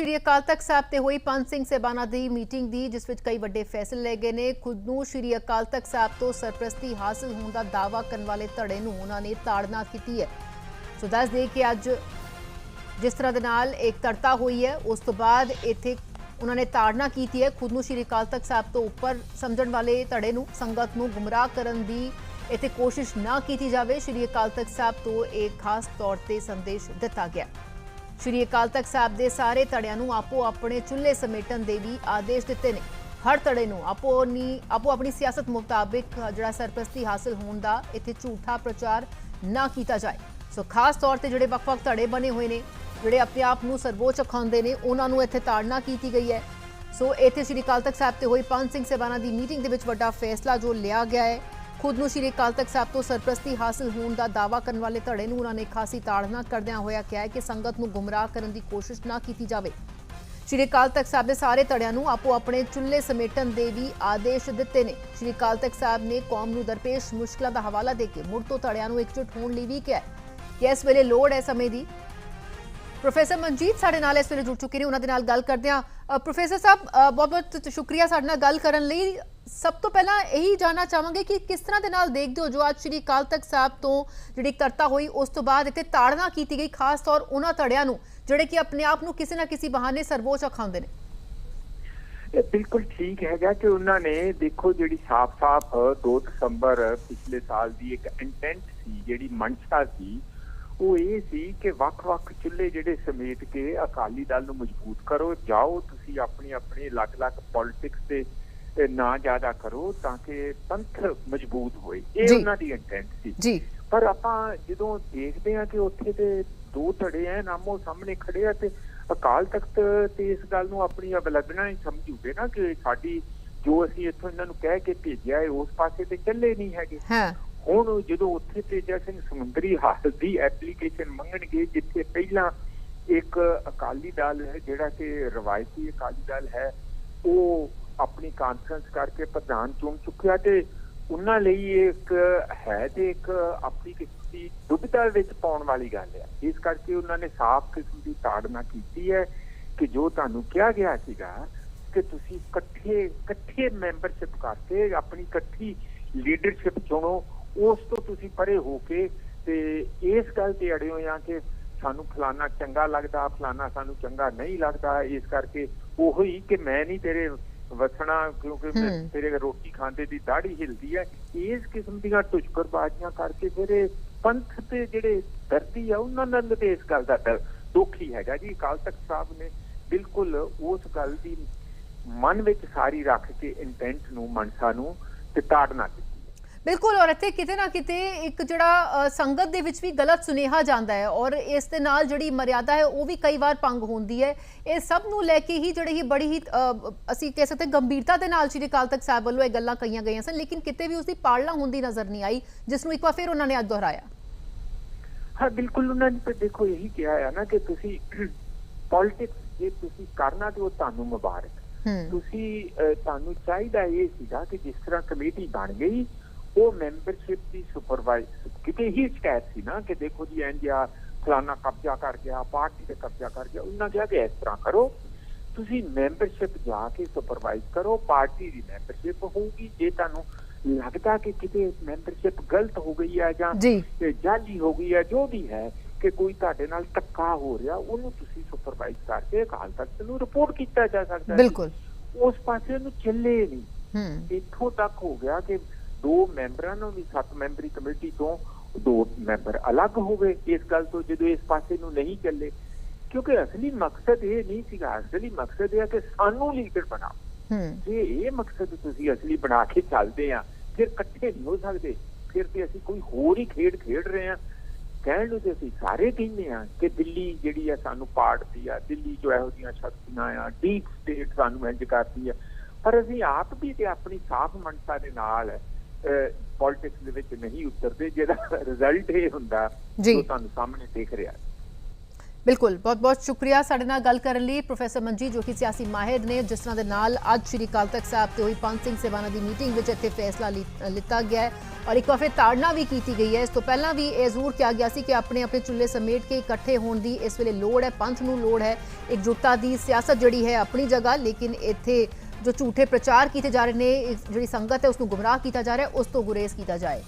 ਸ਼੍ਰੀ ਅਕਾਲ ਤਖਤ ਸਾਹਿਬ ਤੇ ਹੋਈ ਪੰਜ ਸਿੰਘ ਸਹਿਬਾਨਾਂ ਦੀ ਮੀਟਿੰਗ ਦੀ, ਜਿਸ ਵਿੱਚ ਕਈ ਵੱਡੇ ਫੈਸਲੇ ਲਏ ਗਏ ਨੇ। ਖੁਦ ਨੂੰ ਸ਼੍ਰੀ ਅਕਾਲ ਤਖਤ ਸਾਹਿਬ ਤੋਂ ਸਰਪ੍ਰਸਤੀ ਹਾਸਲ ਹੋਣ ਦਾ ਦਾਅਵਾ ਕਰਨ ਵਾਲੇ ਧੜੇ ਨੂੰ ਉਹਨਾਂ ਨੇ ਤਾੜਨਾ ਕੀਤੀ ਹੈ। ਸੋ ਦੱਸ ਦੇ ਕਿ ਅੱਜ ਜਿਸ ਤਰ੍ਹਾਂ ਦੇ ਨਾਲ ਇੱਕ ਤਰਤਾ ਹੋਈ ਹੈ, ਉਸ ਤੋਂ ਬਾਅਦ ਇੱਥੇ ਉਹਨਾਂ ਨੇ ਤਾੜਨਾ ਕੀਤੀ ਹੈ। ਖੁਦ ਨੂੰ ਸ਼੍ਰੀ ਅਕਾਲ ਤਖਤ ਸਾਹਿਬ ਤੋਂ ਉੱਪਰ ਸਮਝਣ ਵਾਲੇ ਧੜੇ ਨੂੰ, ਸੰਗਤ ਨੂੰ ਗੁੰਮਰਾਹ ਕਰਨ ਦੀ ਇੱਥੇ ਕੋਸ਼ਿਸ਼ ਨਾ ਕੀਤੀ ਜਾਵੇ। ਸ਼੍ਰੀ ਅਕਾਲ ਤਖਤ ਸਾਹਿਬ ਤੋਂ ਇਹ ਖਾਸ ਤੌਰ ਤੇ ਸੰਦੇਸ਼ ਦਿੱਤਾ ਗਿਆ। ਸ਼੍ਰੀ ਅਕਾਲ ਤਖਤ ਸਾਹਿਬ ਦੇ ਸਾਰੇ ਧੜਿਆਂ ਨੂੰ ਆਪੋ ਆਪਣੇ ਚੁੱਲ੍ਹੇ ਸਮੇਟਣ ਦੇ ਵੀ ਆਦੇਸ਼ ਦਿੱਤੇ ਨੇ। ਹਰ ਧੜੇ ਨੂੰ ਆਪੋ ਆਪਣੀ ਆਪੋ ਆਪਣੀ ਸਿਆਸਤ ਮੁਤਾਬਿਕ ਜਿਹੜਾ ਸਰਪ੍ਰਸਤੀ ਹਾਸਲ ਹੋਣ ਦਾ ਇੱਥੇ ਝੂਠਾ ਪ੍ਰਚਾਰ ਨਾ ਕੀਤਾ ਜਾਏ। ਸੋ ਖਾਸ ਤੌਰ ਤੇ ਜਿਹੜੇ ਵੱਖ-ਵੱਖ ਧੜੇ ਬਣੇ ਹੋਏ ਨੇ, ਜਿਹੜੇ ਆਪਣੇ ਆਪ ਨੂੰ ਸਰਵੋੱਚ ਅਖਾਉਂਦੇ ਨੇ, ਉਹਨਾਂ ਨੂੰ ਇੱਥੇ ਤਾੜਨਾ ਕੀਤੀ ਗਈ ਹੈ। ਸੋ ਇੱਥੇ ਸ਼੍ਰੀ ਅਕਾਲ ਤਖਤ ਸਾਹਿਬ ਤੇ ਹੋਈ ਪੰਜ ਸਿੰਘ ਸਹਿਬਾਨਾਂ ਦੀ ਮੀਟਿੰਗ ਦੇ ਵਿੱਚ ਵੱਡਾ ਫੈਸਲਾ ਜੋ ਲਿਆ ਗਿਆ ਹੈ ਖੁਦ ਨੂੰ ਸ਼੍ਰੀ ਅਕਾਲ ਤਖਤ ਸਾਹਿਬ ਤੋਂ ਸਰਪ੍ਰਸਤੀ ਹਾਸਲ ਹੋਣ ਦਾ ਦਾਅਵਾ ਕਰਨ ਵਾਲੇ ਧੜੇ ਨੂੰ ਉਹਨਾਂ ਨੇ ਖਾਸੀ ਤਾੜਨਾ ਕਰਦਿਆਂ ਹੋਇਆ ਕਿਹਾ ਕਿ ਸੰਗਤ ਨੂੰ ਗੁੰਮਰਾਹ ਕਰਨ ਦੀ ਕੋਸ਼ਿਸ਼ ਨਾ ਕੀਤੀ ਜਾਵੇ। ਸ਼੍ਰੀ ਅਕਾਲ ਤਖਤ ਸਾਹਿਬ ਦੇ ਸਾਰੇ ਧੜਿਆਂ ਨੂੰ ਆਪੋ ਆਪਣੇ ਚੁੱਲ੍ਹੇ ਸਮੇਟਣ ਦੇ ਵੀ ਆਦੇਸ਼ ਦਿੱਤੇ ਨੇ। ਸ਼੍ਰੀ ਅਕਾਲ ਤਖਤ ਸਾਹਿਬ ਨੇ ਕੌਮ ਨੂੰ ਦਰਪੇਸ਼ ਮੁਸ਼ਕਲਾਂ ਦਾ ਹਵਾਲਾ ਦੇ ਕੇ ਮੁੜ ਤੋਂ ਧੜਿਆਂ ਨੂੰ ਇਕਜੁੱਟ ਹੋਣ ਲਈ ਵੀ ਕਿਹਾ ਕਿ ਇਸ ਵੇਲੇ ਲੋੜ ਹੈ ਸਮੇਂ ਦੀ ਪ੍ਰੋਫੈਸਰ ਮਨਜੀਤ ਸਾਡੇ ਨਾਲ ਇਸ ਵੇਲੇ ਜੁੜ ਚੁੱਕੇ ਨੇ, ਉਹਨਾਂ ਦੇ ਨਾਲ ਗੱਲ ਕਰਦੇ ਹਾਂ। ਪ੍ਰੋਫੈਸਰ ਸਾਹਿਬ ਬਹੁਤ ਬਹੁਤ ਸ਼ੁਕਰੀਆ ਸਾਡੇ ਨਾਲ ਗੱਲ ਕਰਨ ਲਈ। ਸਭ ਤੋਂ ਪਹਿਲਾਂ ਇਹੀ ਜਾਨਣਾ ਚਾਹਾਂਗੇ ਕਿ ਕਿਸ ਤਰ੍ਹਾਂ ਦੇ ਨਾਲ ਦੇਖਦੇ ਹੋ ਜੋ ਅੱਜ ਸ਼੍ਰੀ ਅਕਾਲ ਤਖਤ ਸਾਹਿਬ ਤੋਂ ਜਿਹੜੀ ਕਰਤਾ ਹੋਈ, ਉਸ ਤੋਂ ਬਾਅਦ ਇੱਥੇ ਤਾੜਨਾ ਕੀਤੀ ਗਈ, ਖਾਸ ਤੌਰ ਉਹਨਾਂ ਧੜਿਆਂ ਨੂੰ, ਜਿਹੜੇ ਕਿ ਆਪਣੇ ਆਪ ਨੂੰ ਕਿਸੇ ਨਾ ਕਿਸੇ ਬਹਾਨੇ ਸਰਵੋਚ ਅਖਾਉਂਦੇ ਨੇ। ਇਹ ਬਿਲਕੁਲ ਠੀਕ ਹੈਗਾ ਕਿ ਉਹਨਾਂ ਨੇ ਦੇਖੋ ਜਿਹੜੀ ਸਾਫ਼-ਸਾਫ਼ 2 ਦਸੰਬਰ ਪਿਛਲੇ ਸਾਲ ਦੀ ਇੱਕ ਇੰਟੈਂਟ ਸੀ, ਜਿਹੜੀ ਮਨਸ਼ਾ ਸੀ ਉਹ ਇਹ ਸੀ ਕਿ ਵੱਖ-ਵੱਖ ਚੁੱਲ੍ਹੇ ਜਿਹੜੇ ਸਮੇਟ ਕੇ ਅਕਾਲੀ ਦਲ ਨੂੰ ਮਜ਼ਬੂਤ ਕਰੋ ਜਾਓ ਤੁਸੀਂ ਆਪਣੀ ਆਪਣੀ ਅਲੱਗ-ਅਲੱਗ ਪੋਲਿਟਿਕਸ ਤੇ ਤੇ ਨਾ ਜ਼ਿਆਦਾ ਕਰੋ ਤਾਂ ਕਿ ਪੰਥ ਮਜ਼ਬੂਤ ਹੋਏ। ਇਹ। ਉਹਨਾਂ ਦੀ ਇੰਟੈਂਟ ਸੀ। ਜੀ। ਪਰ ਆਪਾਂ ਜਦੋਂ ਦੇਖਦੇ ਹਾਂ ਕਿ ਉੱਥੇ ਤੇ ਦੋ ਧੜੇ ਐ ਨਾਮੋ ਸਾਹਮਣੇ ਖੜੇ ਆ ਤੇ ਅਕਾਲ ਤਖਤ ਤੇ ਇਸ ਗੱਲ ਨੂੰ ਆਪਣੀ ਅਵਲਗਣਾ ਹੀ ਸਮਝੂਗੇ ਨਾ ਕਿ ਸਾਡੀ ਜੋ ਅਸੀਂ ਇੱਥੋਂ ਇਹਨਾਂ ਨੂੰ ਕਹਿ ਕੇ ਭੇਜਿਆ ਹੈ ਉਸ ਪਾਸੇ ਤੇ ਚੱਲੇ ਨਹੀਂ ਹੈਗੇ। ਹਾਂ। ਹੁਣ ਜਦੋਂ ਉੱਥੇ ਤੇਜਾ ਸਿੰਘ ਸਮੁੰਦਰੀ ਹਾਲ ਦੀ ਐਪਲੀਕੇਸ਼ਨ ਮੰਗਣਗੇ, ਜਿੱਥੇ ਪਹਿਲਾਂ ਇੱਕ ਅਕਾਲੀ ਦਲ ਹੈ, ਜਿਹੜਾ ਕਿ ਰਵਾਇਤੀ ਅਕਾਲੀ ਦਲ ਹੈ, ਉਹ ਆਪਣੀ ਕਾਨਫਰੰਸ ਕਰਕੇ ਪ੍ਰਧਾਨ ਚੁਣ ਚੁੱਕਿਆ ਤੇ ਉਹਨਾਂ ਲਈ ਇੱਕ ਹੈ ਤੇ ਇੱਕ ਆਪਣੀ ਕਿਸਮ ਦੀ ਦੁਬਿਧਾ ਵਿੱਚ ਪਾਉਣ ਵਾਲੀ ਗੱਲ ਹੈ। ਇਸ ਕਰਕੇ ਉਹਨਾਂ ਨੇ ਸਾਫ਼ ਕਿਸਮ ਦੀ ਤਾੜਨਾ ਕੀਤੀ ਹੈ ਕਿ ਜੋ ਤੁਹਾਨੂੰ ਕਿਹਾ ਗਿਆ ਸੀਗਾ ਕਿ ਤੁਸੀਂ ਇਕੱਠੇ ਇਕੱਠੇ ਮੈਂਬਰਸ਼ਿਪ ਕਰਕੇ ਆਪਣੀ ਇਕੱਠੀ ਲੀਡਰਸ਼ਿਪ ਚੁਣੋ ਉਸ ਤੋਂ ਤੁਸੀਂ ਪਰੇ ਹੋ ਕੇ ਤੇ ਇਸ ਗੱਲ ਤੇ ਅੜੇ ਹੋਏ ਆ ਕਿ ਸਾਨੂੰ ਫਲਾਨਾ ਚੰਗਾ ਲੱਗਦਾ ਫਲਾਨਾ ਸਾਨੂੰ ਚੰਗਾ ਨਹੀਂ ਲੱਗਦਾ। ਇਸ ਕਰਕੇ ਉਹੋ ਹੀ ਕਿ ਮੈਂ ਨਹੀਂ ਤੇਰੇ ਵਸਣਾ ਕਿਉਂਕਿ ਮੈਂ। ਤੇਰੇ ਰੋਟੀ ਖਾਂਦੇ ਦੀ ਦਾੜੀ ਹਿਲਦੀ ਹੈ ਇਸ ਕਿਸਮ ਦੀਆਂ ਟੁਚਕਰਬਾਜ਼ੀਆਂ ਕਰਕੇ ਇਹ ਪੰਥ ਤੇ ਜਿਹੜੇ ਦਰਦੀ ਆ ਉਹਨਾਂ ਨਾਲ ਤੇ ਇਸ ਗੱਲ ਦਾ ਦੁੱਖ ਹੀ ਹੈਗਾ ਜੀ। ਅਕਾਲ ਤਖਤ ਸਾਹਿਬ ਨੇ ਬਿਲਕੁਲ ਉਸ ਗੱਲ ਦੀ ਮਨ ਵਿੱਚ ਸਾਰੀ ਰੱਖ ਕੇ ਇੰਟੈਂਟ ਨੂੰ ਮਨਸਾ ਨੂੰ ਤੇ ਤਾੜਨਾ ਕੀਤੀ। ਬਿਲਕੁਲ ਔਰ ਇੱਥੇ ਕਿਤੇ ਨਾ ਕਿਤੇ ਇੱਕ ਜਿਹੜਾ ਸੰਗਤ ਦੇ ਵਿੱਚ ਵੀ ਗਲਤ ਸੁਨੇਹਾ ਜਾਂਦਾ ਹੈ ਔਰ ਇਸ ਦੇ ਨਾਲ ਜਿਹੜੀ ਮਰਿਆਦਾ ਹੈ ਉਹ ਵੀ ਕਈ ਵਾਰ ਭੰਗ ਹੁੰਦੀ ਹੈ। ਇਹ ਸਭ ਨੂੰ ਲੈ ਕੇ ਹੀ ਜਿਹੜੀ ਹੀ ਬੜੀ ਹੀ ਅਸੀਂ ਕਹਿ ਸਕਦੇ ਗੰਭੀਰਤਾ ਦੇ ਨਾਲ ਸ਼੍ਰੀ ਅਕਾਲ ਤਖਤ ਸਾਹਿਬ ਵੱਲੋਂ ਇਹ ਗੱਲਾਂ ਕਹੀਆਂ ਗਈਆਂ ਸਨ ਲੇਕਿਨ ਕਿਤੇ ਵੀ ਉਸ ਦੀ ਪਾਲਣਾ ਹੁੰਦੀ ਨਜ਼ਰ ਨਹੀਂ ਆਈ ਜਿਸ ਨੂੰ ਇੱਕ ਵਾਰ ਫਿਰ ਉਹਨਾਂ ਨੇ ਅੱਜ ਦੁਹਰਾਇਆ। ਹਾਂ ਬਿਲਕੁਲ ਉਹਨਾਂ ਨੇ ਦੇਖੋ ਇਹੀ ਕਿਹਾ ਹੈ ਨਾ ਕਿ ਤੁਸੀਂ ਪੋਲਿਟਿਕਸ ਜੇ ਤੁਸੀਂ ਕਰਨਾ ਤੇ ਉਹ ਤੁਹਾਨੂੰ ਮੁਬਾਰਕ। ਤੁਸੀਂ ਤੁਹਾਨੂੰ ਚਾਹੀਦਾ ਇਹ ਸੀਗਾ ਕਿ ਜਿਸ ਤਰ੍ਹਾਂ ਕਮੇਟੀ ਬਣ ਗਈ ਉਹ ਮੈਂਬਰਸ਼ਿਪ ਦੀ ਸੁਪਰਵਾਈਜ਼ ਕਿਤੇ ਹੀ ਸ਼ਿਕਾਇਤ ਸੀ ਨਾ ਕਿ ਦੇਖੋ ਜੀ ਇੰਜ ਆ ਫਲਾਨਾ ਕਬਜ਼ਾ ਕਰ ਗਿਆ ਪਾਰਟੀ ਤੇ ਕਬਜ਼ਾ ਕਰ ਗਿਆ ਉਹਨਾਂ ਕਿਹਾ ਕਿ ਇਸ ਤਰ੍ਹਾਂ ਕਰੋ ਤੁਸੀਂ ਮੈਂਬਰਸ਼ਿਪ ਜਾ ਕੇ ਸੁਪਰਵਾਈਜ਼ ਕਰੋ ਪਾਰਟੀ ਦੀ ਮੈਂਬਰਸ਼ਿਪ ਹੋਊਗੀ। ਜੇ ਤੁਹਾਨੂੰ ਲੱਗਦਾ ਕਿ ਕਿਤੇ ਮੈਂਬਰਸ਼ਿਪ ਗਲਤ ਹੋ ਗਈ ਹੈ ਜਾਂ ਜਾਲੀ ਹੋ ਗਈ ਹੈ ਜੋ ਵੀ ਹੈ ਕਿ ਕੋਈ ਤੁਹਾਡੇ ਨਾਲ ਧੱਕਾ ਹੋ ਰਿਹਾ ਉਹਨੂੰ ਤੁਸੀਂ ਸੁਪਰਵਾਈਜ਼ ਕਰਕੇ ਅਕਾਲ ਤਖਤ ਨੂੰ ਰਿਪੋਰਟ ਕੀਤਾ ਜਾ ਸਕਦਾ ਹੈ। ਬਿਲਕੁਲ। ਉਸ ਪਾਸੇ ਨੂੰ ਚੱਲੇ ਨਹੀਂ। ਹੂੰ। ਇੱਥੋਂ ਤੱਕ ਹੋ ਗਿਆ ਕਿ ਦੋ ਮੈਂਬਰਾਂ ਨੂੰ ਵੀ ਸੱਤ ਮੈਂਬਰੀ ਕਮੇਟੀ ਤੋਂ ਦੋ ਮੈਂਬਰ ਅਲੱਗ ਹੋ ਗਏ ਇਸ ਗੱਲ ਤੋਂ ਜਦੋਂ ਇਸ ਪਾਸੇ ਨੂੰ ਨਹੀਂ ਚੱਲੇ। ਕਿਉਂਕਿ ਅਸਲੀ ਮਕਸਦ ਇਹ ਨਹੀਂ ਸੀਗਾ। ਅਸਲੀ ਮਕਸਦ ਇਹ ਹੈ ਕਿ ਸਾਨੂੰ ਲੀਡਰ ਬਣਾਓ। ਹੂੰ। ਜੇ ਇਹ ਮਕਸਦ ਤੁਸੀਂ ਅਸਲੀ ਬਣਾ ਕੇ ਚੱਲਦੇ ਆ ਫਿਰ ਇਕੱਠੇ ਨਹੀਂ ਹੋ ਸਕਦੇ। ਫਿਰ ਤੇ ਅਸੀਂ ਕੋਈ ਹੋਰ ਹੀ ਖੇਡ ਖੇਡ ਰਹੇ ਆ। ਕਹਿਣ ਨੂੰ ਤੇ ਅਸੀਂ ਸਾਰੇ ਕਹਿੰਦੇ ਆ ਕਿ ਦਿੱਲੀ ਜਿਹੜੀ ਆ ਸਾਨੂੰ ਪਾੜਦੀ ਆ ਦਿੱਲੀ ਜੋ ਇਹੋ ਜਿਹੀਆਂ ਸ਼ਕਤੀਆਂ ਆ ਡੀਪ ਸਟੇਟ ਸਾਨੂੰ ਇੰਜ ਕਰਦੀ ਆ। ਪਰ ਅਸੀਂ ਆਪ ਵੀ ਤੇ ਆਪਣੀ ਸਾਫ਼ ਮਨਸਾ ਦੇ ਨਾਲ ਪੋਲਿਟਿਕਸ ਦੇ ਵਿੱਚ ਨਹੀਂ ਉਤਰਦੇ ਜਿਹਦਾ ਰਿਜ਼ਲਟ ਇਹ ਹੁੰਦਾ ਜੀ। ਜੋ ਤੁਹਾਨੂੰ ਸਾਹਮਣੇ ਦਿਖ ਰਿਹਾ ਬਿਲਕੁਲ ਬਹੁਤ ਬਹੁਤ ਸ਼ੁਕਰੀਆ ਸਾਡੇ ਨਾਲ ਗੱਲ ਕਰਨ ਲਈ ਪ੍ਰੋਫੈਸਰ ਮਨਜੀਤ ਜੋ ਕਿ ਸਿਆਸੀ ਮਾਹਿਰ ਨੇ ਜਿਸ ਤਰ੍ਹਾਂ ਦੇ ਨਾਲ ਅੱਜ ਸ਼੍ਰੀ ਅਕਾਲ ਤਖਤ ਸਾਹਿਬ ਤੇ ਹੋਈ ਪੰਜ ਸਿੰਘ ਸੇਵਾਨਾ ਦੀ ਮੀਟਿੰਗ ਵਿੱਚ ਇੱਥੇ ਫੈਸਲਾ ਲਿੱਤਾ ਗਿਆ ਹੈ। ਔਰ ਇੱਕ ਵਾਰ ਫਿਰ ਤਾੜਨਾ ਵੀ ਕੀਤੀ ਗਈ ਹੈ। ਇਸ ਤੋਂ ਪਹਿਲਾਂ ਵੀ ਇਹ ਜ਼ਰੂਰ ਕਿਹਾ ਗਿਆ ਸੀ ਕਿ ਆਪਣੇ ਆਪਣੇ ਚੁੱਲ੍ਹੇ ਸਮੇਟ ਕੇ ਇਕੱਠੇ ਹੋਣ ਦੀ ਇਸ ਵੇਲੇ ਲੋੜ ਹੈ ਪੰਥ ਨੂੰ ਲੋੜ ਹੈ। ਇਕਜੁੱਟਤਾ ਦੀ ਸਿਆਸਤ ਜਿਹੜੀ ਹੈ ਆਪਣੀ ਜਗ੍ਹਾ ਲੇਕਿਨ ਇੱਥੇ ਜੋ ਝੂਠੇ ਪ੍ਰਚਾਰ ਕੀਤੇ ਜਾ ਰਹੇ ਨੇ, ਜਿਹੜੀ ਸੰਗਤ ਹੈ ਉਸ ਨੂੰ ਗੁੰਮਰਾਹ ਕੀਤਾ ਜਾ ਰਿਹਾ ਉਸ ਤੋਂ ਗੁਰੇਜ਼ ਕੀਤਾ ਜਾਏ।